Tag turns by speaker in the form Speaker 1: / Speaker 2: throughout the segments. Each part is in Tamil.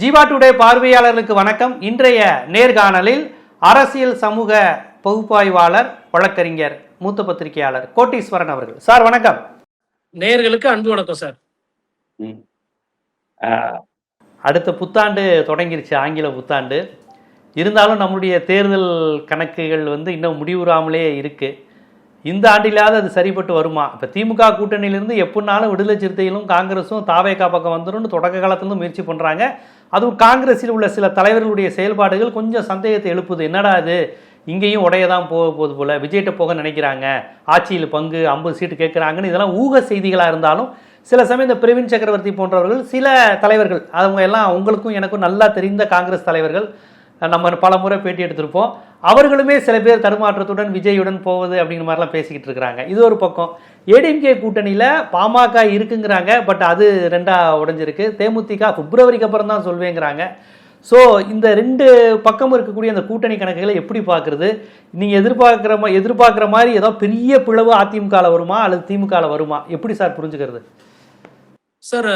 Speaker 1: ஜீவா டுடே பார்வையாளர்களுக்கு வணக்கம். இன்றைய நேர்காணலில் அரசியல் சமூக பகுப்பாய்வாளர் வழக்கறிஞர் மூத்த பத்திரிகையாளர் கோட்டீஸ்வரன் அவர்கள். சார் வணக்கம்.
Speaker 2: நேயர்களுக்கு அன்பு வணக்கம் சார்.
Speaker 1: அடுத்த புத்தாண்டு தொடங்கிருச்சு ஆங்கில புத்தாண்டு. இருந்தாலும் நம்முடைய தேர்தல் கணக்குகள் வந்து இன்னும் முடிவுறாமலே இருக்கு. இந்த ஆண்டிலாவது அது சரிப்பட்டு வருமா? இப்போ திமுக கூட்டணியிலிருந்து எப்படினாலும் விடுதலை சிறுத்தைகளும் காங்கிரஸும் தாவேக்கா பக்கம் வந்துடும் தொடக்க காலத்துலேருந்து முயற்சி பண்ணுறாங்க அதுவும் காங்கிரஸில் உள்ள சில தலைவர்களுடைய செயல்பாடுகள் கொஞ்சம் சந்தேகத்தை எழுப்புது. என்னடா இது? இங்கேயும் உடைய தான் போக போகுது போல். விஜய்கிட்ட போக நினைக்கிறாங்க. ஆட்சியில் பங்கு ஐம்பது சீட்டு கேட்குறாங்கன்னு இதெல்லாம் ஊக செய்திகளாக இருந்தாலும் சில சமயம் இந்த பிரவீன் சக்கரவர்த்தி போன்றவர்கள் சில தலைவர்கள் அவங்க எல்லாம் உங்களுக்கும் எனக்கும் நல்லா தெரிந்த காங்கிரஸ் தலைவர்கள் நம்ம பல முறை பேட்டி எடுத்திருப்போம். அவர்களுமே சில பேர் தடுமாற்றத்துடன் விஜயுடன் போவது அப்படிங்கிற மாதிரிலாம் பேசிக்கிட்டு இருக்கிறாங்க. இது ஒரு பக்கம். ஏடிஎம்கே கூட்டணியில் பாமக இருக்குங்கிறாங்க பட் அது ரெண்டாக உடைஞ்சிருக்கு. தேமுதிக பிப்ரவரிக்கு அப்புறம் தான் சொல்வேங்கிறாங்க. ஸோ இந்த ரெண்டு பக்கம் இருக்கக்கூடிய அந்த கூட்டணி கணக்குகளை எப்படி பார்க்குறது? நீங்கள் எதிர்பார்க்குற மா எதிர்பார்க்குற மாதிரி ஏதோ பெரிய பிளவு அதிமுகவில் வருமா? அல்லது திமுகவில் வருமா? எப்படி சார் புரிஞ்சுக்கிறது?
Speaker 2: சார்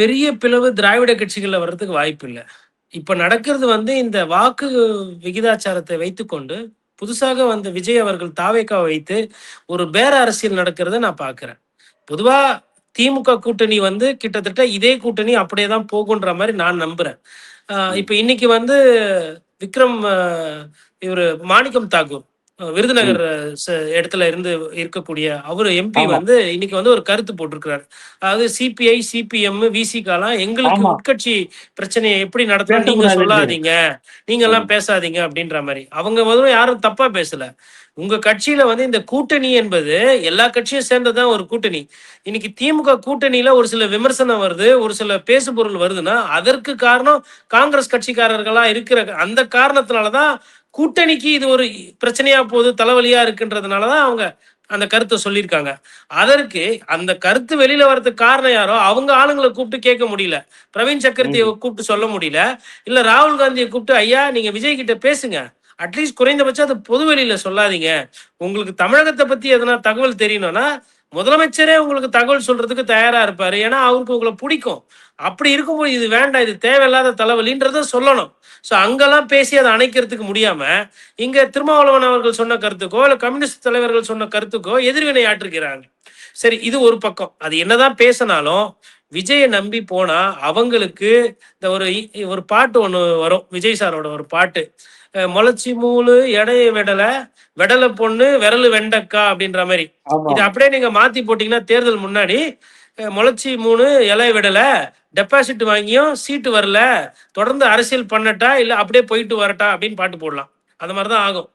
Speaker 2: பெரிய பிளவு திராவிட கட்சிகளில் வர்றதுக்கு வாய்ப்பு இல்லை. இப்ப நடக்கிறது வந்து இந்த வாக்கு விகிதாச்சாரத்தை வைத்துக்கொண்டு புதுசாக வந்த விஜய் அவர்கள் தாவேக்காவை வைத்து ஒரு பேர அரசியல் நடக்கிறத நான் பாக்குறேன். பொதுவா திமுக கூட்டணி வந்து கிட்டத்தட்ட இதே கூட்டணி அப்படியே தான் போகுன்ற மாதிரி நான் நம்புறேன். இப்ப இன்னைக்கு வந்து விக்ரம் இவர் இவரு மாணிக்கம் தாக்கூர் விருதுநகர் இடத்துல இருந்து இருக்கக்கூடிய அவரு எம்பி. வந்து இன்னைக்கு வந்து ஒரு கருத்து போட்டிருக்கிறாரு. அதாவது சிபிஐ சிபிஎம் விசிகாலாம் எங்களுக்கு. உட்கட்சி பிரச்சனையை எப்படி நடத்தணும் நீங்க சொல்லாதீங்க. நீங்க எல்லாம் பேசாதீங்க அப்படின்ற மாதிரி. அவங்க முதல்ல யாரும் தப்பா பேசல. உங்க கட்சியில வந்து இந்த கூட்டணி என்பது எல்லா கட்சியும் சேர்ந்ததுதான் ஒரு கூட்டணி. இன்னைக்கு திமுக கூட்டணியில ஒரு சில விமர்சனம் வருது ஒரு சில பேசுபொருள் வருதுன்னா அதற்கு காரணம் காங்கிரஸ் கட்சிக்காரர்களா இருக்கிற அந்த காரணத்தினாலதான் கூட்டணிக்கு இது ஒரு பிரச்சனையா போகுது தலைவலியா இருக்குன்றதுனாலதான் அவங்க அந்த கருத்தை சொல்லியிருக்காங்க. அதற்கு அந்த கருத்து வெளியில வர்றதுக்கு காரணம் யாரோ? அவங்க ஆளுங்களை கூப்பிட்டு கேட்க முடியல. பிரவீன் சக்கரவர்த்தியை கூப்பிட்டு சொல்ல முடியல. இல்ல ராகுல் காந்தியை கூப்பிட்டு ஐயா நீங்க விஜய் கிட்ட பேசுங்க. அட்லீஸ்ட் குறைந்தபட்சம் அது பொது வெளியில சொல்லாதீங்க. உங்களுக்கு தமிழகத்தை பத்தி எதனா தகவல் தெரியணும்னா முதலமைச்சரே உங்களுக்கு தகவல் சொல்றதுக்கு தயாரா இருப்பாரு. ஏன்னா அவருக்கு உங்களை பிடிக்கும். அப்படி இருக்கும்போது இது வேண்டாம் இது தேவையில்லாத தலைவலின்றத சொல்லணும். ஸோ அங்கெல்லாம் பேசி அதை அணைக்கிறதுக்கு முடியாம இங்க திருமாவளவன் அவர்கள் சொன்ன கருத்துக்கோ இல்லை கம்யூனிஸ்ட் தலைவர்கள் சொன்ன கருத்துக்கோ எதிர்வினை ஆற்றுகிறாங்க. சரி இது ஒரு பக்கம். அது என்னதான் பேசினாலும் விஜயை நம்பி போனா அவங்களுக்கு இந்த ஒரு ஒரு பாட்டு ஒன்று வரும். விஜய் சாரோட ஒரு பாட்டு. முளைச்சி மூளு எடைய விடல விடல பொண்ணு விரலு வெண்டக்கா அப்படின்ற மாதிரி. இது அப்படியே நீங்க மாத்தி போட்டீங்கன்னா தேர்தல் முன்னாடி முளைச்சி மூணு இலை விடல டெபாசிட் வாங்கியும் சீட்டு வரல தொடர்ந்து அரசியல் பண்ணட்டா இல்ல அப்படியே போயிட்டு வரட்டா அப்படின்னு பாட்டு போடலாம். அந்த மாதிரிதான் ஆகும்.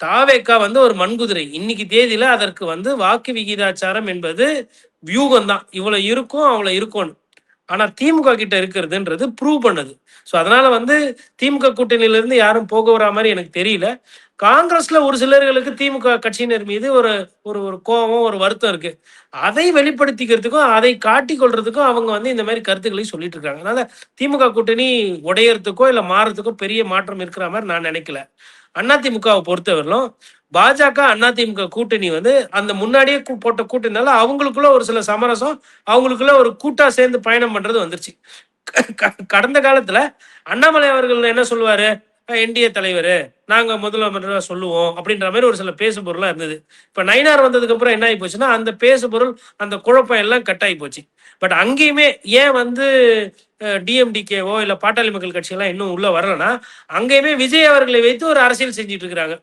Speaker 2: தாவேக்கா வந்து ஒரு மண்குதிரை. இன்னைக்கு தேதியில அதற்கு வந்து வாக்கு விகிதாச்சாரம் என்பது வியூகம் தான் இவ்வளவு இருக்கும் அவ்வளவு இருக்கும்னு. ஆனா திமுக கிட்ட இருக்கிறதுன்றது ப்ரூவ் பண்ணுது. ஸோ அதனால வந்து திமுக கூட்டணியில இருந்து யாரும் போக வரா மாதிரி எனக்கு தெரியல. காங்கிரஸ்ல ஒரு சிலர்களுக்கு திமுக கட்சியினர் மீது ஒரு ஒரு ஒரு கோபம் ஒரு வருத்தம் இருக்கு. அதை வெளிப்படுத்திக்கிறதுக்கும் அதை காட்டி கொள்றதுக்கும் அவங்க வந்து இந்த மாதிரி கருத்துக்களை சொல்லிட்டு இருக்காங்க. அதனால திமுக கூட்டணி உடையறதுக்கோ இல்ல மாறதுக்கோ பெரிய மாற்றம் இருக்கிற மாதிரி நான் நினைக்கல. அதிமுகவை பொறுத்தவரையிலும் பாஜக அதிமுக கூட்டணி வந்து அந்த முன்னாடியே கூ- போட்ட கூட்டணினால அவங்களுக்குள்ள ஒரு சில சமரசம் அவங்களுக்குள்ள ஒரு கூட்டா சேர்ந்து பயணம் பண்றது வந்துருச்சு. க- கடந்த காலத்துல அண்ணாமலை அவர்கள் என்ன சொல்லுவாரு? என்டிஏ தலைவர் நாங்க முதலமைச்சரா சொல்லுவோம் அப்படின்ற மாதிரி ஒரு சில பேசு பொருளா இருந்தது. இப்ப நைனார் வந்ததுக்கு அப்புறம் என்ன ஆகி போச்சுன்னா அந்த பேசு பொருள் அந்த குழப்பம் எல்லாம் கட் ஆகி போச்சு பட் அங்கேயுமே ஏன் வந்து டிஎம்டிகேவோ இல்ல பாட்டாளி மக்கள் கட்சி எல்லாம் இன்னும் உள்ள வரலன்னா அங்கேயுமே விஜய் அவர்களை வைத்து ஒரு அரசியல் செஞ்சுட்டு இருக்கிறாங்க.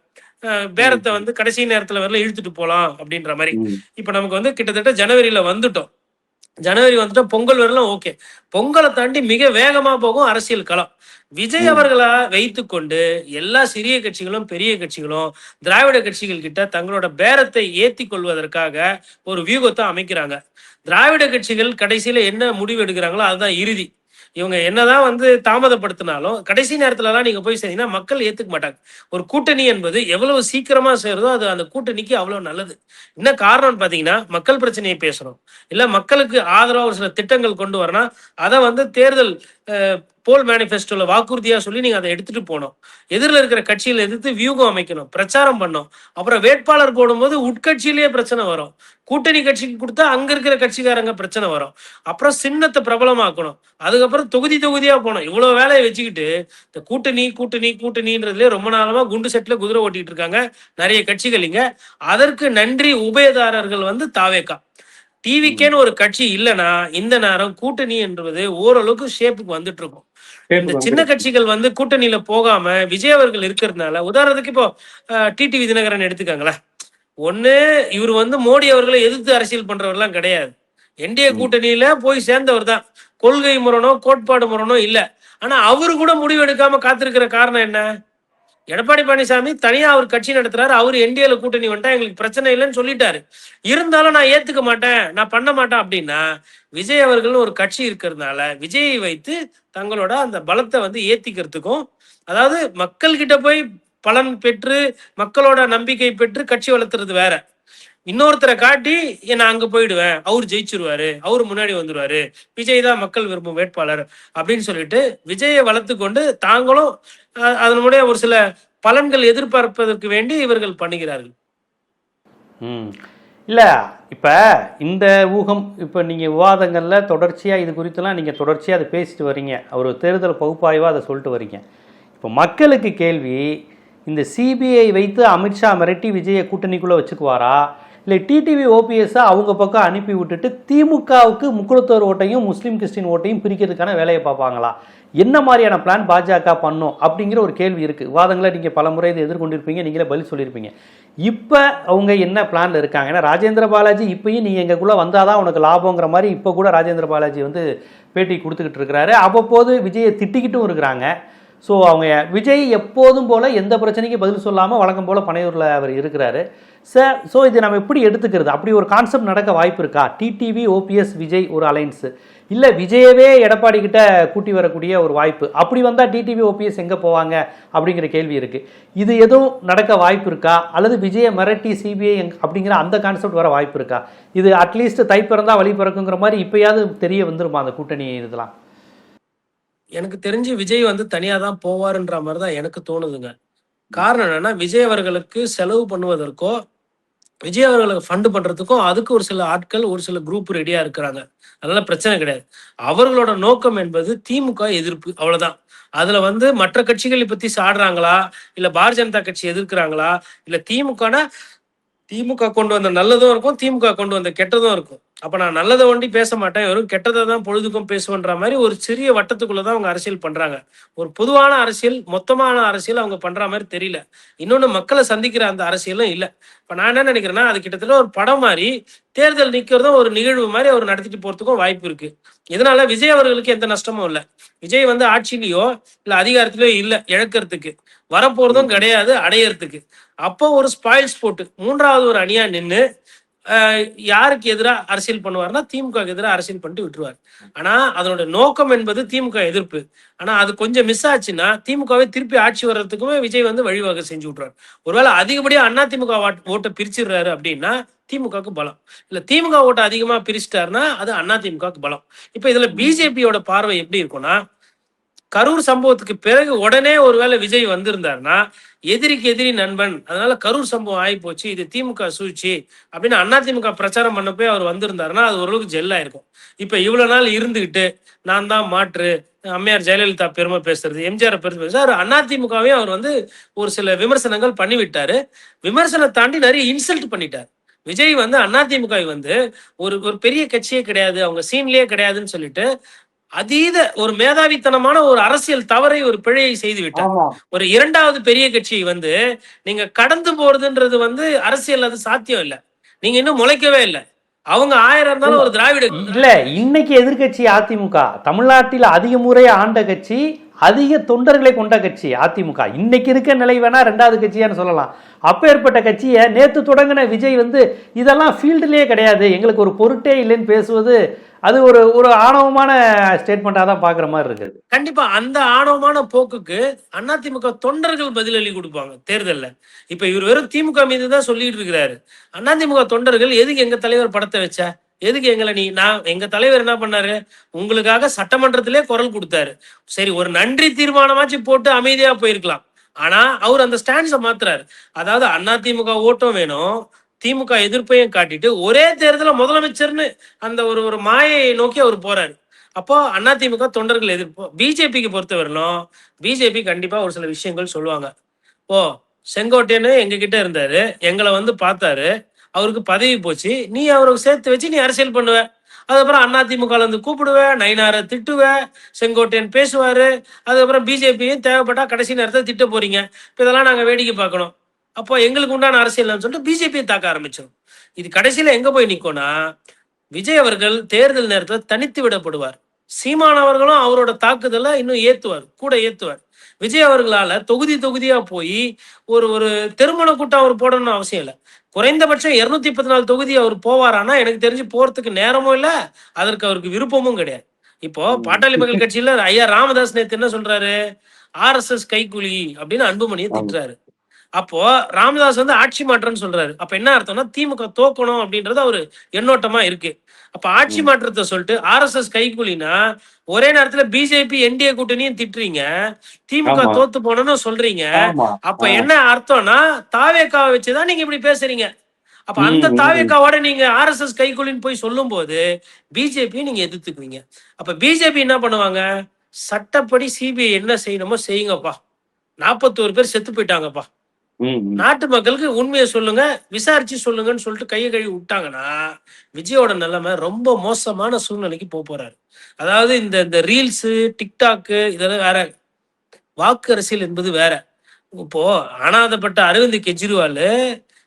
Speaker 2: பேரத்தை வந்து கடைசி நேரத்துல வரல இழுத்துட்டு போலாம் அப்படின்ற மாதிரி. இப்ப நமக்கு வந்து கிட்டத்தட்ட ஜனவரியில வந்துட்டோம். ஜனவரி வந்துட்டோம் பொங்கல் வரலாம் ஓகே. பொங்கலை தாண்டி மிக வேகமா போகும் அரசியல் களம். விஜய். அவர்களை வைத்துக்கொண்டு எல்லா சிறிய கட்சிகளும் பெரிய கட்சிகளும் திராவிட கட்சிகள் கிட்ட தங்களோட பேரத்தை ஏத்தி கொள்வதற்காக ஒரு வியூகத்தை அமைக்கிறாங்க. திராவிட கட்சிகள் கடைசியில என்ன முடிவு எடுக்கிறாங்களோ அதுதான் இறுதி. இவங்க என்னதான் வந்து தாமதப்படுத்தினாலும் கடைசி நேரத்துல எல்லாம் நீங்க போய் சேர்ந்தீங்கன்னா மக்கள் ஏத்துக்க மாட்டாங்க. ஒரு கூட்டணி என்பது எவ்வளவு சீக்கிரமா சேருதோ அது அந்த கூட்டணிக்கு அவ்வளவு நல்லது. என்ன காரணம்னு பாத்தீங்கன்னா மக்கள் பிரச்சனையை பேசணும் இல்ல மக்களுக்கு ஆதரவா ஒரு சில திட்டங்கள் கொண்டு வரணும். அதை வந்து தேர்தல் போல் மேனிஃபெஸ்டோல வாக்குறுதியா சொல்லி நீங்க அதை எடுத்துட்டு போகணும். எதிரில் இருக்கிற கட்சியில எதிர்த்து வியூகம் அமைக்கணும் பிரச்சாரம் பண்ணோம் அப்புறம் வேட்பாளர் போடும்போது உட்கட்சியிலேயே பிரச்சனை வரும். கூட்டணி கட்சிக்கு கொடுத்தா அங்க இருக்கிற கட்சிக்காரங்க பிரச்சனை வரும். அப்புறம் சின்னத்தை பிரபலமாக்கணும். அதுக்கப்புறம் தொகுதி தொகுதியா போனோம் இவ்வளவு வேலையை வச்சுக்கிட்டு இந்த கூட்டணி கூட்டணி கூட்டணின்றதுல ரொம்ப நாளமா குண்டு செட்ல குதிரை ஓட்டிட்டு இருக்காங்க நிறைய கட்சிகள் இங்க. அதற்கு நன்றி உபயதாரர்கள் வந்து தாவேக்கா. டிவிக்கேன்னு ஒரு கட்சி இல்லைன்னா இந்த நேரம் கூட்டணி என்பது ஓரளவுக்கு ஷேப்புக்கு வந்துட்டு இருக்கும். சின்ன கட்சிகள் வந்து கூட்டணியில போகாம விஜய் அவர்கள் இருக்கிறதுனால உதாரணத்துக்கு இப்போ டிடிவி தினகரன் எடுத்துக்காங்களேன். ஒண்ணு இவர் வந்து மோடி அவர்களை எதிர்த்து அரசியல் பண்றவர்லாம் கிடையாது. என்டிஏ கூட்டணியில போய் சேர்ந்தவர் தான். கொள்கை முரணோ கோட்பாடு முரணோ இல்ல. ஆனா அவரு கூட முடிவு எடுக்காம காத்திருக்கிற காரணம் என்ன? எடப்பாடி பழனிசாமி தனியா அவர் கட்சி நடத்துறாரு. அவர் என்டிஏல கூட்டணி வந்துட்டா எங்களுக்கு பிரச்சனை இல்லைன்னு சொல்லிட்டாரு. இருந்தாலும் நான் ஏத்துக்க மாட்டேன். நான் பண்ண மாட்டேன் அப்படின்னா விஜய் அவர்கள் ஒரு கட்சி இருக்கிறதுனால விஜயை வைத்து தங்களோட அந்த பலத்தை வந்து ஏத்திக்கிறதுக்கும் அதாவது மக்கள் கிட்ட போய் பலன் பெற்று மக்களோட நம்பிக்கை பெற்று கட்சி வளர்த்துறது வேற. இன்னொருத்தரை காட்டி நான் அங்க போயிடுவேன். அவர் ஜெயிச்சிருவாரு. அவர் முன்னாடி வந்துருவாரு. விஜய் தான் மக்கள் விரும்பும் வேட்பாளர். அப்படின்னு சொல்லிட்டு விஜயை வளர்த்து கொண்டு தாங்களும் அதனுடைய ஒரு சில பலன்கள் எதிர்பார்ப்பதற்கு வேண்டி இவர்கள் பண்ணுகிறார்கள்.
Speaker 1: ம். இல்லை இப்போ இந்த ஊகம் இப்போ நீங்கள் விவாதங்களில் தொடர்ச்சியாக இது குறித்தெல்லாம் நீங்கள் தொடர்ச்சியாக அதை பேசிட்டு வரீங்க ஒரு தேர்தல் பகுப்பாய்வாக அதை சொல்லிட்டு வரீங்க இப்போ மக்களுக்கு கேள்வி இந்த சிபிஐ வைத்து அமித்ஷா மிரட்டி விஜயை கூட்டணிக்குள்ளே வச்சுக்குவாரா? இல்லை டிடிவி ஓபிஎஸ்ஸை அவங்க பக்கம் அனுப்பி விட்டுட்டு திமுகவுக்கு முக்குளத்தோர் ஓட்டையும் முஸ்லீம் கிறிஸ்டின் ஓட்டையும் பிரிக்கிறதுக்கான வேலையை பார்ப்பாங்களா? என்ன மாதிரியான பிளான் பாஜக பண்ணும் அப்படிங்கிற ஒரு கேள்வி இருக்குது விவாதங்களை நீங்கள் பல முறை இதை எதிர்கொண்டிருப்பீங்க நீங்களே பதில் சொல்லியிருப்பீங்க. இப்போ அவங்க என்ன பிளானில் இருக்காங்க ஏன்னா ராஜேந்திர பாலாஜி இப்பயும் நீ எங்களுக்குள்ளே வந்தால் தான் உனக்கு லாபங்கிற மாதிரி இப்போ கூட ராஜேந்திர பாலாஜி வந்து பேட்டி கொடுத்துக்கிட்டு இருக்கிறாரு. அவ்வப்போது விஜயை திட்டிக்கிட்டும் இருக்கிறாங்க. ஸோ அவங்க விஜய் எப்போதும் போல் எந்த பிரச்சனைக்கும் பதில் சொல்லாமல் வழக்கம் போல் பனையூரில் அவர் இருக்கிறாரு. சார் ஸோ இது நம்ம எப்படி எடுத்துக்கிறது? அப்படி ஒரு கான்செப்ட் நடக்க வாய்ப்பு இருக்கா? டிடிவி ஓபிஎஸ் விஜய் ஒரு அலைன்ஸு இல்லை விஜயவே எடப்பாடி கிட்ட கூட்டி வரக்கூடிய ஒரு வாய்ப்பு. அப்படி வந்தால் டிடிவி ஓபிஎஸ் எங்கே போவாங்க? அப்படிங்கிற கேள்வி இருக்குது இது எதுவும் நடக்க வாய்ப்பு இருக்கா? அல்லது விஜய மிரட்டி சிபிஐ அப்படிங்கிற அந்த கான்செப்ட் வர வாய்ப்பு இருக்கா? இது அட்லீஸ்ட் தை பிறந்தா வழி பிறக்குங்கிற மாதிரி இப்போயாவது தெரிய வந்துருமா அந்த கூட்டணி இதெல்லாம்?
Speaker 2: எனக்கு தெரிஞ்சு விஜய் வந்து தனியாக தான் போவாருன்ற மாதிரி தான் எனக்கு தோணுதுங்க. காரணம் என்னன்னா விஜய் அவர்களுக்கு செலவு பண்ணுவதற்கோ விஜய் அவர்களுக்கு ஃபண்டு பண்றதுக்கும் அதுக்கு ஒரு சில ஆட்கள் ஒரு சில குரூப் ரெடியா இருக்கிறாங்க. அதனால பிரச்சனை கிடையாது. அவர்களோட நோக்கம் என்பது திமுக எதிர்ப்பு அவ்வளவுதான். அதுல வந்து மற்ற கட்சிகளை பத்தி சாடுறாங்களா? இல்ல பாரதிய ஜனதா கட்சி எதிர்க்கிறாங்களா? இல்ல திமுகனா திமுக கொண்டு வந்த நல்லதும் இருக்கும் திமுக கொண்டு வந்த கெட்டதும் இருக்கும். அப்ப நான் நல்லதை ஒண்டி பேச மாட்டேன். வெறும் கெட்டதை தான் பொழுதுக்கும் பேசுவேன்ற மாதிரி ஒரு சிறிய வட்டத்துக்குள்ளதான் அவங்க அரசியல் பண்றாங்க. ஒரு பொதுவான அரசியல் மொத்தமான அரசியல் அவங்க பண்ற மாதிரி தெரியல. இன்னொன்னு மக்களை சந்திக்கிற அந்த அரசியலும் இல்லை. இப்ப நான் என்ன நினைக்கிறேன்னா அது கிட்டத்தட்ட ஒரு படம் மாதிரி தேர்தல் நிக்கிறதும் ஒரு நிகழ்வு மாதிரி அவர் நடத்திட்டு போறதுக்கும் வாய்ப்பு இருக்கு. இதனால விஜய் அவர்களுக்கு எந்த நஷ்டமும் இல்லை. விஜய் வந்து ஆட்சியிலயோ இல்ல அதிகாரத்திலயோ இல்லை இழக்கிறதுக்கு. வரப்போறதும் கிடையாது அடையறதுக்கு. அப்போ ஒரு ஸ்பாயில்ஸ் போட்டு மூன்றாவது ஒரு அணியா நின்று யாருக்கு எதிராக அரசியல் பண்ணுவார்னா திமுக எதிராக அரசியல் பண்ணிட்டு விட்டுருவார். ஆனா அதனோட நோக்கம் என்பது திமுக எதிர்ப்பு. ஆனா அது கொஞ்சம் மிஸ் ஆச்சுன்னா திமுகவை திருப்பி ஆட்சி வர்றதுக்குமே விஜய் வந்து வழிவகை செஞ்சு விட்டுருவார். ஒருவேளை அதிகப்படியா அண்ணா திமுக ஓட்டை பிரிச்சிடுறாரு அப்படின்னா திமுகவுக்கு பலம். இல்ல திமுக ஓட்டை அதிகமா பிரிச்சிட்டாருன்னா அது அண்ணா திமுகவுக்கு பலம். இப்ப இதுல பிஜேபியோட பார்வை எப்படி இருக்கும்னா கரூர் சம்பவத்துக்கு பிறகு உடனே ஒருவேளை விஜய் வந்திருந்தாருன்னா எதிரிக்கு எதிரி நண்பன் அதனால கரூர் சம்பவம் ஆகி போச்சு இது திமுக சூழ்ச்சி அப்படின்னு அண்ணா திமுக பிரச்சாரம் பண்ண போய் அவர் வந்திருந்தாருன்னா அது ஓரளவுக்கு ஜெல்லா இருக்கும் இப்ப இவ்வளவு நாள் இருந்துகிட்டு நான் தான் மாற்று அம்மையார் ஜெயலலிதா பெருமை பேசுறது எம்ஜிஆர் பெருமை பேசுறது அவர் அதிமுகவையும் அவர் வந்து ஒரு சில விமர்சனங்கள் பண்ணிவிட்டாரு. விமர்சனம் தாண்டி நிறைய இன்சல்ட் பண்ணிட்டார். விஜய் வந்து அதிமுக வந்து ஒரு ஒரு பெரிய கட்சியே கிடையாது அவங்க சீன்லயே கிடையாதுன்னு சொல்லிட்டு அதீத ஒரு மேதாவித்தனமான ஒரு அரசியல் தவறை ஒரு பிழையை செய்து விட்டார். ஒரு இரண்டாவது பெரிய கட்சி வந்து நீங்க கடந்து போறதுன்றது வந்து அரசியல் அது சாத்தியம் இல்ல. நீங்க இன்னும் முளைக்கவே இல்லை. அவங்க ஆயிரம் இருந்தாலும் ஒரு திராவிட
Speaker 1: இல்ல இன்னைக்கு எதிர்க்கட்சி அதிமுக தமிழ்நாட்டில் அதிக முறை ஆண்ட கட்சி அதிக தொண்டர்களை கொண்ட கட்சி அதிமுக. இன்னைக்கு இருக்க நிலை வேணா ரெண்டாவது கட்சியான்னு சொல்லலாம். அப்பேற்பட்ட கட்சியை நேற்று தொடங்கின விஜய் வந்து இதெல்லாம் ஃபீல்டுலேயே கிடையாது. எங்களுக்கு ஒரு பொருட்டே இல்லைன்னு பேசுவது அது ஒரு ஒரு ஆணவமான ஸ்டேட்மெண்ட்டாக தான் பார்க்குற மாதிரி இருக்குது.
Speaker 2: கண்டிப்பா அந்த ஆணவமான போக்குக்கு அதிமுக தொண்டர்கள் பதிலளி கொடுப்பாங்க தேர்தலில். இப்போ இவர் வெறும் திமுக மீது தான் சொல்லிட்டு இருக்கிறாரு. அதிமுக தொண்டர்கள் எதுக்கு எங்க தலைவர் படத்தை வச்ச? எதுக்கு எங்களை நீ நான் எங்க தலைவர் என்ன பண்ணாரு? உங்களுக்காக சட்டமன்றத்திலே குரல் கொடுத்தாரு. சரி ஒரு நன்றி தீர்மானமாச்சு போட்டு அமைதியா போயிருக்கலாம். ஆனா அவர் அந்த ஸ்டாண்ட்ஸை மாத்துறாரு. அதாவது அதிமுக ஓட்டம் வேணும். திமுக எதிர்ப்பையும் காட்டிட்டு ஒரே தேர்தல முதலமைச்சர்னு அந்த ஒரு ஒரு மாயையை நோக்கி அவர் போறாரு. அப்போ அதிமுக தொண்டர்கள் எதிர்ப்பு. பிஜேபிக்கு பொறுத்தவரையிலும் பிஜேபி கண்டிப்பா ஒரு சில விஷயங்கள் சொல்லுவாங்க. ஓ செங்கோட்டையன்னு எங்ககிட்ட இருந்தாரு. எங்களை வந்து பார்த்தாரு. அவருக்கு பதவி போச்சு. நீ அவரை சேர்த்து வச்சு நீ அரசியல் பண்ணுவ. அதுக்கப்புறம் அதிமுகல இருந்து கூப்பிடுவ நைனாரை திட்டுவ செங்கோட்டையன் பேசுவாரு. அதுக்கப்புறம் பிஜேபியும் தேவைப்பட்டா கடைசி நேரத்தை திட்ட போறீங்க. இப்போ இதெல்லாம் நாங்கள் வேடிக்கை பார்க்கணும். அப்போ எங்களுக்கு உண்டான அரசியல் சொல்லிட்டு பிஜேபியை தாக்க ஆரம்பிச்சிடும் இது கடைசியில எங்க போய் நிற்கும்னா விஜய் அவர்கள் தேர்தல் நேரத்தில் தனித்து விடப்படுவார். சீமான் அவர்களும் அவரோட தாக்குதலை இன்னும் ஏத்துவார் கூட ஏத்துவார். விஜய் அவர்களால தொகுதி தொகுதியா போய் ஒரு ஒரு திருமண கூட்டம் அவர் போடணும்னு அவசியம் இல்லை. குறைந்தபட்சம் இருநூத்தி பத்தி நாலு தொகுதி அவர் போவாரானா எனக்கு தெரிஞ்சு போறதுக்கு நேரமும் இல்ல அதற்கு அவருக்கு விருப்பமும் கிடையாது. இப்போ பாட்டாளி மக்கள் கட்சியில ஐயா ராமதாஸ் நேத்து என்ன சொல்றாரு? ஆர்எஸ்எஸ் கைக்கூலி அப்படின்னு அன்புமணியை திட்டுறாரு. அப்போ ராமதாஸ் வந்து ஆட்சி மாற்றம்னு சொல்றாரு. அப்ப என்ன அர்த்தம்னா திமுக தோக்கணும் அப்படின்றது ஒரு எண்ணோட்டமா இருக்கு. அப்ப ஆட்சி மாற்றத்தை சொல்லிட்டு ஆர்எஸ்எஸ் கைக்கூலினா ஒரே நேரத்துல பிஜேபி என்டிஏ கூட்டணியும் திட்டுறீங்க. திமுக. தோத்து போனோம்னு சொல்றீங்க. அப்ப என்ன அர்த்தம்னா தாவேக்காவை வச்சுதான் நீங்க இப்படி பேசுறீங்க. அப்ப அந்த. தாவேக்காவோட நீங்க ஆர்எஸ்எஸ் கைக்குலின்னு போய் சொல்லும் போது பிஜேபி நீங்க எதிர்த்துக்குவீங்க. அப்ப பிஜேபி என்ன பண்ணுவாங்க? சட்டப்படி சிபிஐ என்ன செய்யணுமோ செய்யுங்கப்பா. நாற்பத்தோரு பேர் செத்து போயிட்டாங்கப்பா. நாட்டு மக்களுக்கு உண்மையை சொல்லுங்க விசாரிச்சு சொல்லுங்கன்னு சொல்லிட்டு கையை கழுவி விட்டாங்கன்னா விஜயோட நிலைமை ரொம்ப மோசமான சூழ்நிலைக்கு போக போறாரு. அதாவது இந்த இந்த ரீல்ஸு டிக்டாக்கு இதெல்லாம் வேற. வாக்கு அரசியல் என்பது வேற. இப்போ அனாதப்பட்ட அரவிந்த் கெஜ்ரிவால்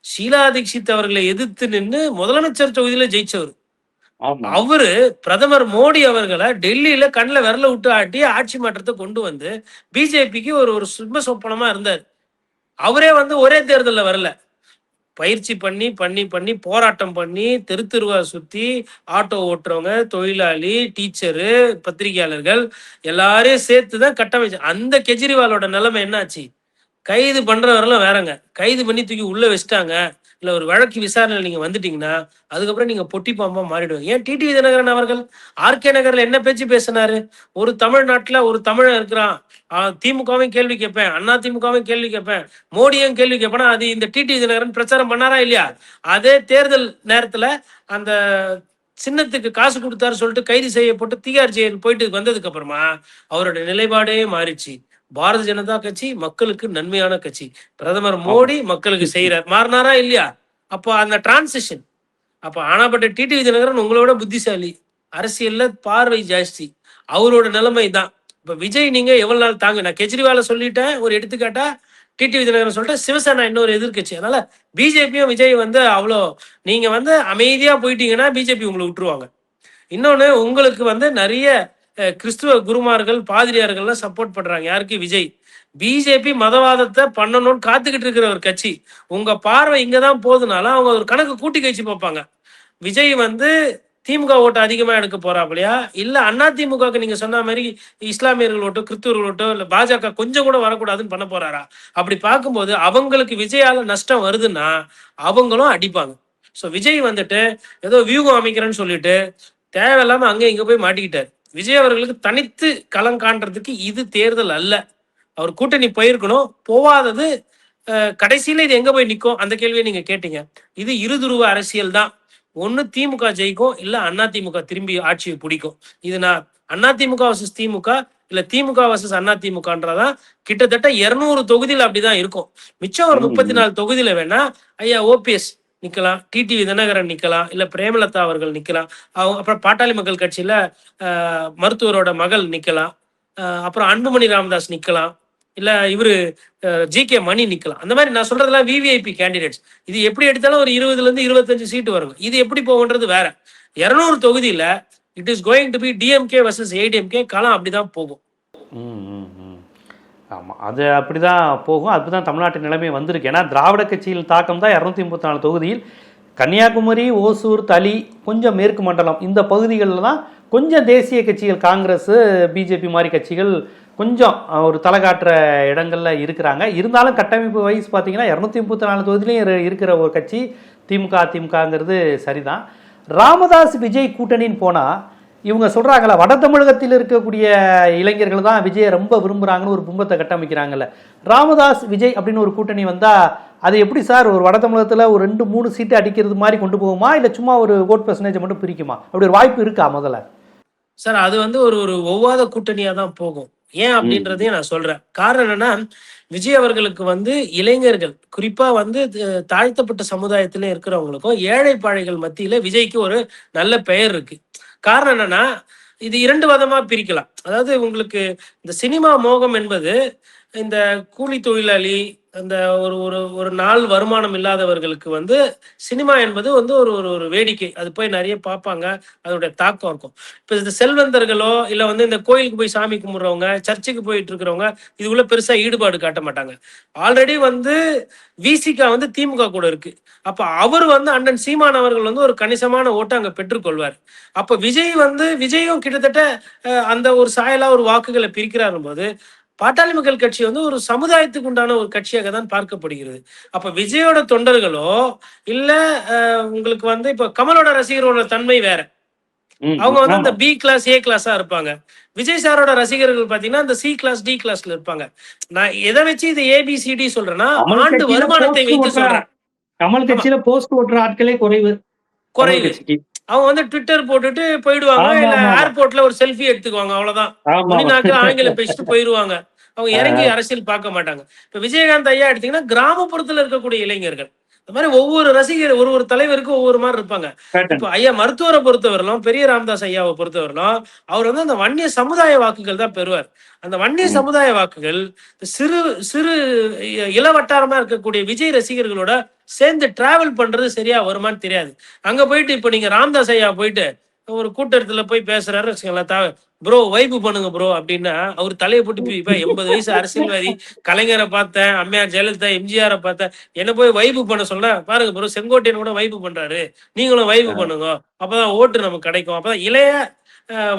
Speaker 2: ஷீலா தீட்சித் அவர்களை எதிர்த்து நின்று முதலமைச்சர் தொகுதியில ஜெயிச்சவர். அவரு பிரதமர் மோடி அவர்களை டெல்லியில கண்ணில் விரல விட்டு ஆட்டி ஆட்சி மாற்றத்தை கொண்டு வந்து பிஜேபிக்கு ஒரு ஒரு சும்ம சொப்பனமா இருந்தார். அவரே வந்து ஒரே தேர்தல்ல வரல. பயிற்சி பண்ணி பண்ணி பண்ணி போராட்டம் பண்ணி தெரு தெருவா சுத்தி ஆட்டோ ஓட்டுறவங்க தொழிலாளி டீச்சரு பத்திரிகையாளர்கள் எல்லாரையும் சேர்த்து தான் கட்டமைச்சு அந்த கெஜ்ரிவாலோட நிலைமை என்னாச்சு? கைது பண்றவரெல்லாம் வேறங்க. கைது பண்ணி தூக்கி உள்ள வச்சுட்டாங்க. இல்ல ஒரு வழக்கு விசாரணையில் நீங்க வந்துட்டீங்கன்னா அதுக்கப்புறம் நீங்க பொட்டி பாம்பா மாறிடுவீங்க. ஏன் டிடிவி விஜயநகரன் அவர்கள்? ஆர்கே நகர்ல என்ன பேச்சு பேசினாரு? ஒரு தமிழ்நாட்டுல ஒரு தமிழன் இருக்கிறான். ஆஹ் திமுகவையும் கேள்வி கேட்பேன். அண்ணா திமுகவையும் கேள்வி கேட்பேன். மோடியும் கேள்வி கேட்பேனா. அது இந்த டிடிவி விஜயநகரன் பிரச்சாரம் பண்ணாரா இல்லையா? அதே தேர்தல் நேரத்துல அந்த சின்னத்துக்கு காசு கொடுத்தாரு சொல்லிட்டு கைது செய்யப்பட்டு திகார் ஜெயில் போயிட்டு வந்ததுக்கு அப்புறமா அவரோட நிலைப்பாடே மாறிச்சு பாரதிய ஜனதா கட்சி மக்களுக்கு நன்மையான கட்சி. பிரதமர் மோடி மக்களுக்கு செய்யறார் மாறினாரா இல்லையா? அப்போ அந்த டிரான்சிஷன் அப்ப ஆனாப்பட்ட டிடிவி தினகரன் உங்களோட புத்திசாலி. அரசியல்ல பார்வை ஜாஸ்தி. அவரோட நிலைமை தான். இப்ப விஜய் நீங்க எவ்வளவு நாள் தாங்க நான் கெஜ்ரிவால சொல்லிட்டேன் ஒரு எடுத்துக்காட்டா டிடிவி தினகரன் சொல்லிட்டேன் சிவசேனா இன்னொரு எதிர்க்கட்சி. அதனால பிஜேபியும் விஜய் வந்து அவ்வளோ நீங்க வந்து அமைதியா போயிட்டீங்கன்னா பிஜேபி உங்களை விட்டுருவாங்க. இன்னொன்னு உங்களுக்கு வந்து நிறைய கிறிஸ்துவ குருமார்கள் பாதிரியார்கள்லாம் சப்போர்ட் பண்றாங்க. யாருக்கு? விஜய். பிஜேபி மதவாதத்தை பண்ணணும்னு காத்துக்கிட்டு இருக்கிற ஒரு கட்சி. உங்க பார்வை இங்கதான் போகுதுனால அவங்க ஒரு கணக்கு கூட்டி கழிச்சு பார்ப்பாங்க. விஜய் வந்து திமுக ஓட்டு அதிகமா எடுக்க போறாப்லையா இல்ல அண்ணா திமுகவுக்கு நீங்க சொன்ன மாதிரி இஸ்லாமியர்கள் ஓட்டோ கிறிஸ்துவர்கள் ஓட்டோ இல்ல பாஜக கொஞ்சம் கூட வரக்கூடாதுன்னு பண்ண போறாரா? அப்படி பார்க்கும்போது அவங்களுக்கு விஜயால நஷ்டம் வருதுன்னா அவங்களும் அடிப்பாங்க. சோ விஜய் வந்துட்டு ஏதோ வியூகம் அமைக்கிறேன்னு சொல்லிட்டு தேவையில்லாம அங்க இங்க போய் மாட்டிக்கிட்டாரு. விஜய் அவர்களுக்கு தனித்து களம் காண்றதுக்கு இது தேர்தல் அல்ல. அவர் கூட்டணி போயிருக்கணும். போவாதது கடைசியில இது எங்க போய் நிக்கும்? அந்த கேள்வியை நீங்க கேட்டீங்க. இது இருதுருவ அரசியல் தான். ஒண்ணு திமுக ஜெயிக்கும் இல்ல அண்ணா திமுக திரும்பி ஆட்சியை பிடிக்கும். இது நான் அண்ணா திமுக வர்சஸ் திமுக இல்ல திமுக வர்சஸ் அண்ணா திமுகன்றதான் கிட்டத்தட்ட இருநூறு தொகுதியில அப்படிதான் இருக்கும். மிச்சம் ஒரு. முப்பத்தி நாலு தொகுதியில வேணா ஐயா ஓபிஎஸ் நிக்கலாம். டிடிவி தினகரன் நிக்கலாம். இல்ல பிரேமலதா அவர்கள் நிக்கலாம். அவங்க அப்புறம் பாட்டாளி மக்கள் கட்சியில மருத்துவரோட மகள் நிக்கலாம். அப்புறம் அன்புமணி ராமதாஸ் நிக்கலாம். இல்ல இவரு ஜி கே மணி நிக்கலாம். அந்த மாதிரி நான் சொல்றதெல்லாம் விவிஐபி கேண்டிடேட்ஸ் இது எப்படி எடுத்தாலும் ஒரு இருபதுல இருந்து இருபத்தஞ்சு சீட்டு வரும். இது எப்படி போகுன்றது வேற. இருநூறு தொகுதியில it is going to be DMK versus ADMK களம் அப்படிதான் போகும்.
Speaker 1: ஆமாம் அது அப்படி தான் அது அப்படி தான் தமிழ்நாட்டு நிலைமை வந்திருக்கு. ஏன்னா திராவிட கட்சியின் தாக்கம் தான் இரநூத்தி முப்பத்தி நாலு தொகுதியில். கன்னியாகுமரி ஓசூர் தளி கொஞ்சம் மேற்கு மண்டலம் இந்த பகுதிகளில் தான் கொஞ்சம் தேசிய கட்சிகள் காங்கிரஸ் பிஜேபி மாதிரி கட்சிகள் கொஞ்சம் ஒரு தலை காட்டுற இடங்களில் இருக்கிறாங்க. இருந்தாலும் கட்டமைப்பு வைஸ் பார்த்தீங்கன்னா இரநூத்தி முப்பத்தி நாலு தொகுதியிலையும் இருக்கிற ஒரு கட்சி திமுக அதிமுகங்கிறது சரிதான். ராமதாஸ் விஜய் கூட்டணின்னு போனால் இவங்க சொல்றாங்கல்ல வட தமிழகத்தில் இருக்கக்கூடிய இளைஞர்கள் தான் விஜயை ரொம்ப விரும்புறாங்கன்னு ஒரு பிம்பத்தை கட்டமைக்கிறாங்கல்ல. ராமதாஸ் விஜய் அப்படின்னு ஒரு கூட்டணி வந்தா அது எப்படி சார் ஒரு வட தமிழகத்துல ஒரு ரெண்டு மூணு சீட்டு அடிக்கிறது மாதிரி கொண்டு போகுமா? இல்லை சும்மா ஒரு ஓட் பர்சன்டேஜ் மட்டும் பிரிக்குமா? அப்படி ஒரு வாய்ப்பு இருக்கா முதல்ல?
Speaker 2: சார் அது வந்து ஒரு ஒரு ஒவ்வாத கூட்டணியாக தான் போகும். ஏன் அப்படின்றதையும் நான் சொல்றேன். காரணம் என்னன்னா விஜய் அவர்களுக்கு வந்து இளைஞர்கள் குறிப்பா வந்து தாழ்த்தப்பட்ட சமுதாயத்துல இருக்கிறவங்களுக்கும் ஏழை பாழைகள் மத்தியில விஜய்க்கு ஒரு நல்ல பெயர் இருக்கு. காரணம் என்னன்னா இது இரண்டு விதமா பிரிக்கலாம். அதாவது உங்களுக்கு இந்த சினிமா மோகம் என்பது இந்த கூலி தொழிலாளி அந்த ஒரு ஒரு ஒரு நாள் வருமானம் இல்லாதவர்களுக்கு வந்து சினிமா என்பது வந்து ஒரு ஒரு ஒரு வேடிக்கை. அது போய் நிறைய பார்ப்பாங்க. அதனுடைய தாக்கம் இருக்கும். இப்போ இந்த செல்வந்தர்களோ இல்லை வந்து இந்த கோயிலுக்கு போய் சாமி கும்பிட்றவங்க சர்ச்சுக்கு போயிட்டு இருக்கிறவங்க இதுக்குள்ள பெருசா ஈடுபாடு காட்ட மாட்டாங்க. ஆல்ரெடி வந்து விசிகா வந்து திமுக கூட இருக்கு. அப்ப அவர் வந்து அண்ணன் சீமான் அவர்கள் வந்து ஒரு கணிசமான ஓட்டை அங்கே பெற்றுக்கொள்வார் அப்ப விஜய் வந்து விஜயும் கிட்டத்தட்ட அந்த ஒரு சாயலா ஒரு வாக்குகளை பிரிக்கிறாரும் போது பாட்டாளி மக்கள் கட்சி வந்து ஒரு சமுதாயத்துக்கு உண்டான ஒரு கட்சியாக தான் பார்க்கப்படுகிறது. அப்ப விஜயோட தொண்டர்களோ இல்ல உங்களுக்கு வந்து இப்ப கமலோட ரசிகரோட தன்மை வேற. அவங்க வந்து அந்த பி கிளாஸ் ஏ கிளாஸா இருப்பாங்க. விஜய் சாரோட ரசிகர்கள் பாத்தீங்கன்னா அந்த சி கிளாஸ் டி கிளாஸ்ல இருப்பாங்க. நான் எதை வச்சு இது ஏபிசிடி சொல்றேன்னா ஆண்டு வருமானத்தை வைத்து சொல்றேன்.
Speaker 3: கமல் கட்சியில போஸ்ட் ஓட்டுற ஆட்களே குறைவு.
Speaker 2: குறைவு. அவங்க வந்து ட்விட்டர் போட்டுட்டு போயிடுவாங்க இல்ல. ஏர்போர்ட்ல ஒரு செல்ஃபி எடுத்துக்குவாங்க அவ்வளவுதான். ஆங்கிலம் பேசிட்டு போயிருவாங்க. அவங்க இறங்கி அரசியல் பார்க்க மாட்டாங்க. இப்ப விஜயகாந்த் ஐயா எடுத்தீங்கன்னா கிராமப்புறத்துல இருக்கக்கூடிய இளைஞர்கள் இந்த மாதிரி ஒவ்வொரு ரசிகர் ஒரு ஒரு தலைவருக்கும் ஒவ்வொரு மாதிரி இருப்பாங்க. இப்போ ஐயா மருத்துவரை பொறுத்தவரையிலும் பெரிய ராமதாஸ் ஐயாவை பொறுத்தவரையிலும் அவர் வந்து அந்த வன்னிய சமுதாய வாக்குகள் தான் பெறுவார். அந்த வன்னிய. சமுதாய வாக்குகள் சிறு சிறு இளவட்டாரமா இருக்கக்கூடிய விஜய் ரசிகர்களோட சேர்ந்து டிராவல் பண்றது சரியா வருமான்னு தெரியாது. அங்க போயிட்டு இப்போ நீங்க ராமதாஸ் ஐயா போயிட்டு ஒரு கூட்டத்துல போய் பேசுறாரு வச்சுக்கோங்களேன். ப்ரோ வைப்பு பண்ணுங்க ப்ரோ அப்படின்னா அவர் தலையை போட்டு இப்ப எண்பது வயசு அரசியல்வாதி கலைஞரை பார்த்தேன் அம்மையார் ஜெயலலிதா எம்ஜிஆரை பார்த்தேன். என்ன போய் வைப்பு பண்ண சொன்னா பாருங்க ப்ரோ செங்கோட்டையன் கூட வைப்பு பண்றாரு. நீங்களும் வைப்பு பண்ணுங்க. அப்பதான் ஓட்டு நமக்கு கிடைக்கும். அப்பதான் இளைய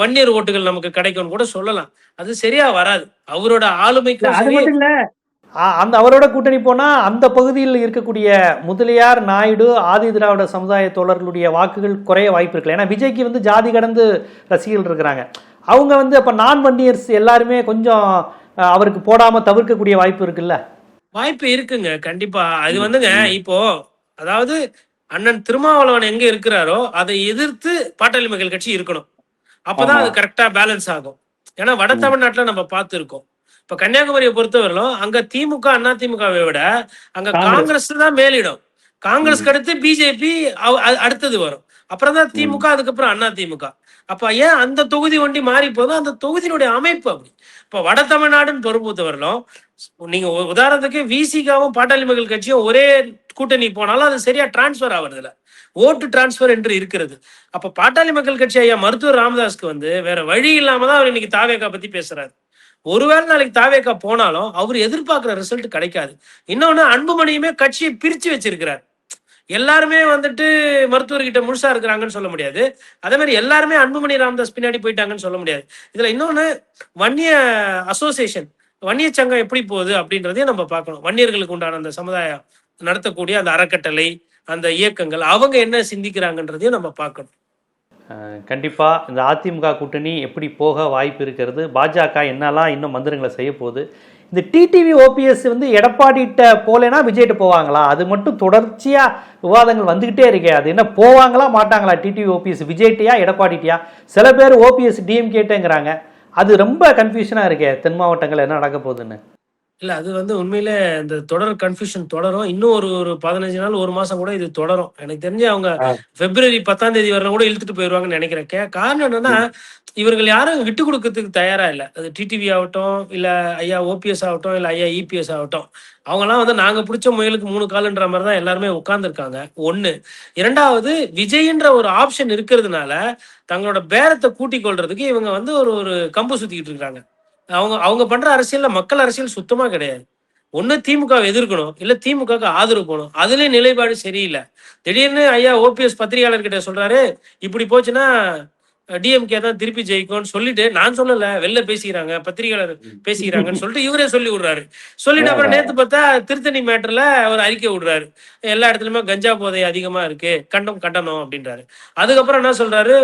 Speaker 2: வன்னியர் ஓட்டுகள் நமக்கு கிடைக்கும்னு கூட சொல்லலாம். அது சரியா வராது. அவரோட ஆளுமைக்கு
Speaker 3: அது மட்டும் இல்ல.
Speaker 1: அந்த அவரோட கூட்டணி போனா அந்த பகுதியில் இருக்கக்கூடிய முதலியார் நாயுடு ஆதி திராவிட சமுதாய தோழர்களுடைய வாக்குகள் குறைய வாய்ப்பு இருக்குல்ல ஏன்னா விஜய்க்கு வந்து ஜாதி கடந்து ரசிகர்கள் இருக்கிறாங்க. அவங்க வந்து அப்ப நான் வன்னியர்ஸ் எல்லாருமே கொஞ்சம் அவருக்கு போடாம தவிர்க்கக்கூடிய வாய்ப்பு இருக்குல்ல?
Speaker 2: வாய்ப்பு இருக்குங்க கண்டிப்பா. அது வந்துங்க இப்போ அதாவது அண்ணன் திருமாவளவன் எங்க இருக்கிறாரோ அதை எதிர்த்து பாட்டாளி மக்கள் கட்சி இருக்கணும். அப்பதான். அது கரெக்டா பேலன்ஸ் ஆகும். ஏன்னா வட தமிழ்நாட்டுல நம்ம பார்த்து இருக்கோம் இப்ப கன்னியாகுமரியை பொறுத்தவரையிலும் அங்க திமுக அண்ணா திமுகவை விட அங்க
Speaker 3: காங்கிரஸ்.
Speaker 2: தான் மேலிடம். காங்கிரஸ்க்கு அடுத்து பிஜேபி அடுத்தது வரும். அப்புறம் தான் திமுக அதுக்கப்புறம் அண்ணா திமுக. அப்ப ஏன் அந்த தொகுதி ஒண்டி மாறி போதும் அந்த தொகுதியினுடைய அமைப்பு அப்படி. இப்ப வட தமிழ்நாடுன்னு பொறுப்பொறுத்தவரையிலும் நீங்க உதாரணத்துக்கு விசிகாவும் பாட்டாளி மக்கள் கட்சியும் ஒரே கூட்டணி போனாலும் அது சரியா டிரான்ஸ்ஃபர் ஆகுறது இல்ல ஓட்டு டிரான்ஸ்ஃபர் என்று இருக்கிறது. அப்ப பாட்டாளி மக்கள் கட்சி ஐயா மருத்துவர் ராமதாஸ்க்கு வந்து வேற வழி இல்லாம தான் அவர் இன்னைக்கு தாவேக்கா பத்தி பேசுறாரு. ஒருவேளை நாளைக்கு தாவேக்கா போனாலும் அவர் எதிர்பார்க்கிற ரிசல்ட் கிடைக்காது. இன்னொன்னு அன்புமணியுமே கட்சியை பிரிச்சு வச்சிருக்கிறார். எல்லாருமே வந்துட்டு மருத்துவர்கிட்ட முழுசா இருக்கிறாங்கன்னு சொல்ல முடியாது. அதே மாதிரி எல்லாருமே அன்புமணி ராமதாஸ் பின்னாடி போயிட்டாங்கன்னு சொல்ல முடியாது. இதுல இன்னொன்னு வன்னிய அசோசியேஷன் வன்னிய சங்கம் எப்படி போகுது அப்படின்றதையும் நம்ம பார்க்கணும். வன்னியர்களுக்கு உண்டான அந்த சமுதாயம் நடத்தக்கூடிய அந்த அறக்கட்டளை அந்த இயக்கங்கள் அவங்க என்ன சிந்திக்கிறாங்கன்றதையும் நம்ம பார்க்கணும்.
Speaker 1: கண்டிப்பாக இந்த அதிமுக கூட்டணி எப்படி போக வாய்ப்பு இருக்கிறது? பாஜக என்னெல்லாம் இன்னும் மந்திரங்களை செய்ய போகுது? இந்த டிடிவி ஓபிஎஸ் வந்து எடப்பாடிட்ட போலேனா விஜய்கிட்ட போவாங்களா? அது மட்டும் தொடர்ச்சியாக விவாதங்கள் வந்துக்கிட்டே இருக்கே. அது என்ன போவாங்களா மாட்டாங்களா? டிடிவி ஓபிஎஸ் விஜய்கிட்டயா எடப்பாடிட்டியா சில பேர் ஓபிஎஸ் டிஎம்கேட்டேங்கிறாங்க அது ரொம்ப கன்ஃபியூஷனாக இருக்கே. தென் மாவட்டங்கள் என்ன நடக்க போகுதுன்னு.
Speaker 2: இல்ல அது வந்து உண்மையில இந்த தொடர் கன்ஃபியூஷன் தொடரும். இன்னும் ஒரு ஒரு பதினஞ்சு நாள் ஒரு மாசம் கூட இது தொடரும். எனக்கு தெரிஞ்சு அவங்க. பிப்ரவரி பத்தாம் தேதி வரலாம் கூட இழுத்துட்டு போயிருவாங்கன்னு நினைக்கிறேன். கே- காரணம் என்னன்னா இவர்கள் யாரும் விட்டு கொடுக்கறதுக்கு தயாரா இல்ல. அது டிடிவி ஆகட்டும் இல்ல ஐயா ஓபிஎஸ் ஆகட்டும் இல்ல ஐயா இபிஎஸ் ஆகட்டும். அவங்கலாம் வந்து நாங்க பிடிச்ச முயலுக்கு மூணு காலுன்ற மாதிரி தான் எல்லாருமே உட்கார்ந்துருக்காங்க. ஒண்ணு. இரண்டாவது விஜய்ன்ற ஒரு ஆப்ஷன் இருக்கிறதுனால தங்களோட பேரத்தை கூட்டிக் கொள்றதுக்கு இவங்க வந்து ஒரு ஒரு கம்பு சுத்திக்கிட்டு இருக்காங்க. அவங்க அவங்க பண்ற அரசியல்ல மக்கள் அரசியல் சுத்தமா கிடையாது. ஒன்று திமுகவை எதிர்க்கணும் இல்ல திமுகவுக்கு ஆதரவு போகணும். அதுலயும் நிலைப்பாடு சரியில்லை. திடீர்னு ஐயா ஓபிஎஸ் பத்திரிகையாளர்கிட்ட சொல்றாரு இப்படி போச்சுன்னா டிஎம்கே தான் திருப்பி ஜெயிக்கும்னு சொல்லிட்டு நான் சொல்லல வெளில பேசிக்கிறாங்க பத்திரிகையாளர் பேசிக்கிறாங்கன்னு சொல்லிட்டு இவரே சொல்லி விடுறாரு. சொல்லிட்டு அப்புறம் நேத்து பார்த்தா திருத்தணி மேட்டர்ல ஒரு அறிக்கை விடுறாரு. எல்லா இடத்துலயுமே கஞ்சா போதை அதிகமா இருக்கு கண்டம் கட்டணும் அப்படின்றாரு. அதுக்கப்புறம் என்ன சொல்றாரு?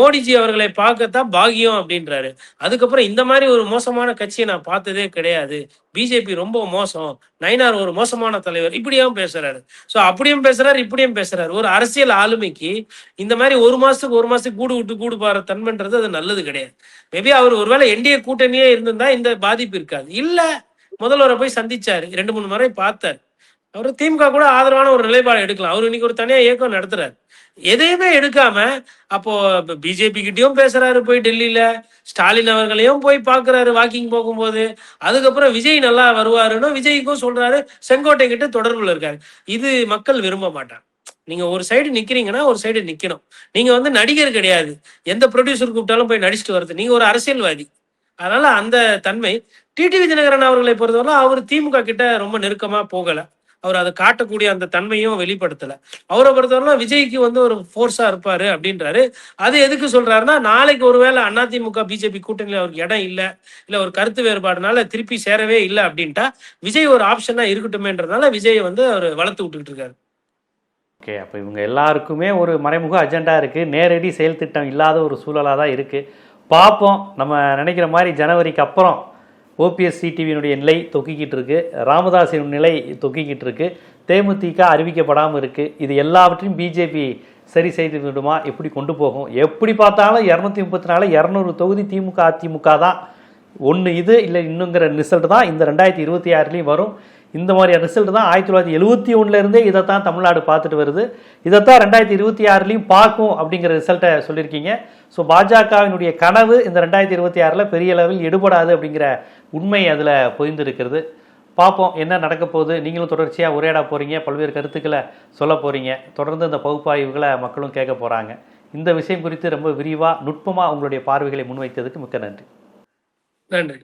Speaker 2: மோடிஜி அவர்களை பார்க்கத்தான் பாகியம் அப்படின்றாரு. அதுக்கப்புறம் இந்த மாதிரி ஒரு மோசமான கட்சியை நான் பார்த்ததே கிடையாது. பிஜேபி ரொம்ப மோசம் நயினார் ஒரு மோசமான தலைவர் இப்படியும் பேசுறாரு. சோ அப்படியும் பேசுறாரு இப்படியும் பேசுறாரு. ஒரு அரசியல் ஆளுமைக்கு இந்த மாதிரி ஒரு மாசத்துக்கு ஒரு மாசத்துக்கு கூடு விட்டு கூடு பாற தன்மைன்றது அது நல்லது கிடையாது. மேபி அவர் ஒருவேளை என்டிஏ கூட்டணியே இருந்திருந்தா இந்த பாதிப்பு இருக்காது. இல்ல முதல்வரை போய் சந்திச்சாரு. ரெண்டு மூணு முறை பார்த்தார். அவர் திமுக கூட ஆதரவான ஒரு நிலைப்பாடு எடுக்கலாம். அவர் இன்னைக்கு ஒரு தனியா இயக்கம் நடத்துறாரு. எதையுமே எடுக்காம அப்போ பிஜேபி கிட்டயும் பேசுறாரு போய் டெல்லியில. ஸ்டாலின் அவர்களையும் போய் பாக்குறாரு வாக்கிங் போகும்போது. அதுக்கப்புறம் விஜய் நல்லா வருவாருன்னு விஜய்க்கும் சொல்றாரு. செங்கோட்டை கிட்ட தொடர்புல இருக்காரு. இது மக்கள் விரும்ப மாட்டாங்க. நீங்க ஒரு சைடு நிக்கிறீங்கன்னா ஒரு சைடு நிக்கணும். நீங்க வந்து நடிகர் கிடையாது. எந்த ப்ரொடியூசர் கூப்பிட்டாலும் போய் நடிச்சுட்டு வருது நீங்க ஒரு அரசியல்வாதி. அதனால அந்த தன்மை. டிடிவி தினகரன் அவர்களை பொறுத்தவரை அவர் திமுக கிட்ட ரொம்ப நெருக்கமா போகல. அவர் அதை காட்டக்கூடிய அந்த தன்மையும் வெளிப்படுத்தல. அவரை பொறுத்தவரை விஜய்க்கு வந்து ஒரு ஃபோர்ஸா இருப்பாரு அப்படின்றாரு. அது எதுக்கு சொல்றாருன்னா நாளைக்கு ஒருவேளை அதிமுக பிஜேபி கூட்டணியில் அவருக்கு இடம் இல்லை இல்லை ஒரு கருத்து வேறுபாடுனால திருப்பி சேரவே இல்லை அப்படின்ட்டா விஜய் ஒரு ஆப்ஷனா இருக்கட்டுமேன்றதுனால விஜய் வந்து அவர் வளர்த்து விட்டுக்கிட்டு இருக்காரு.
Speaker 1: ஓகே அப்போ இவங்க எல்லாருக்குமே ஒரு மறைமுக அஜெண்டா இருக்குது நேரடி செயல் திட்டம் இல்லாத ஒரு சூழலாக தான் இருக்குது பார்ப்போம். நம்ம நினைக்கிற மாதிரி ஜனவரிக்கு அப்புறம் ஓபிஎஸ் சிடிவியினுடைய நிலை தொக்கிக்கிட்டு இருக்கு. ராமதாஸின் நிலை தொக்கிக்கிட்டு இருக்கு. தேமுதிக அறிவிக்கப்படாமல் இருக்குது இது எல்லாவற்றையும் பிஜேபி சரி செய்து விடுமா? எப்படி கொண்டு போகும்? எப்படி பார்த்தாலும் இரநூத்தி முப்பத்தி நாலு இரநூறு தொகுதி திமுக அதிமுக தான். ஒன்று இது இல்லை இன்னுங்கிற ரிசல்ட் தான் இந்த ரெண்டாயிரத்தி இருபத்தி ஆறுலேயும் வரும். இந்த மாதிரியான ரிசல்ட் தான் ஆயிரத்தி தொள்ளாயிரத்தி எழுபத்தி ஒன்றுலேருந்தே இதை தான் தமிழ்நாடு பார்த்துட்டு வருது. இதைத்தான் ரெண்டாயிரத்தி இருபத்தி ஆறுலேயும் பார்க்கும் அப்படிங்கிற ரிசல்ட்டை சொல்லியிருக்கீங்க. ஸோ பாஜகவினுடைய கனவு இந்த ரெண்டாயிரத்தி இருபத்தி ஆறில் பெரிய அளவில் எடுபடாது அப்படிங்கிற உண்மை அதில் பொய்ந்திருக்கிறது பார்ப்போம் என்ன நடக்க போகுது. நீங்களும் தொடர்ச்சியாக உரையாட போகிறீங்க பல்வேறு கருத்துக்களை சொல்ல போகிறீங்க தொடர்ந்து இந்த பகுப்பாய்வுகளை மக்களும் கேட்க போகிறாங்க இந்த விஷயம் குறித்து ரொம்ப விரிவாக நுட்பமாக உங்களுடைய பார்வைகளை முன்வைத்ததுக்கு மிக்க நன்றி.
Speaker 2: நன்றி.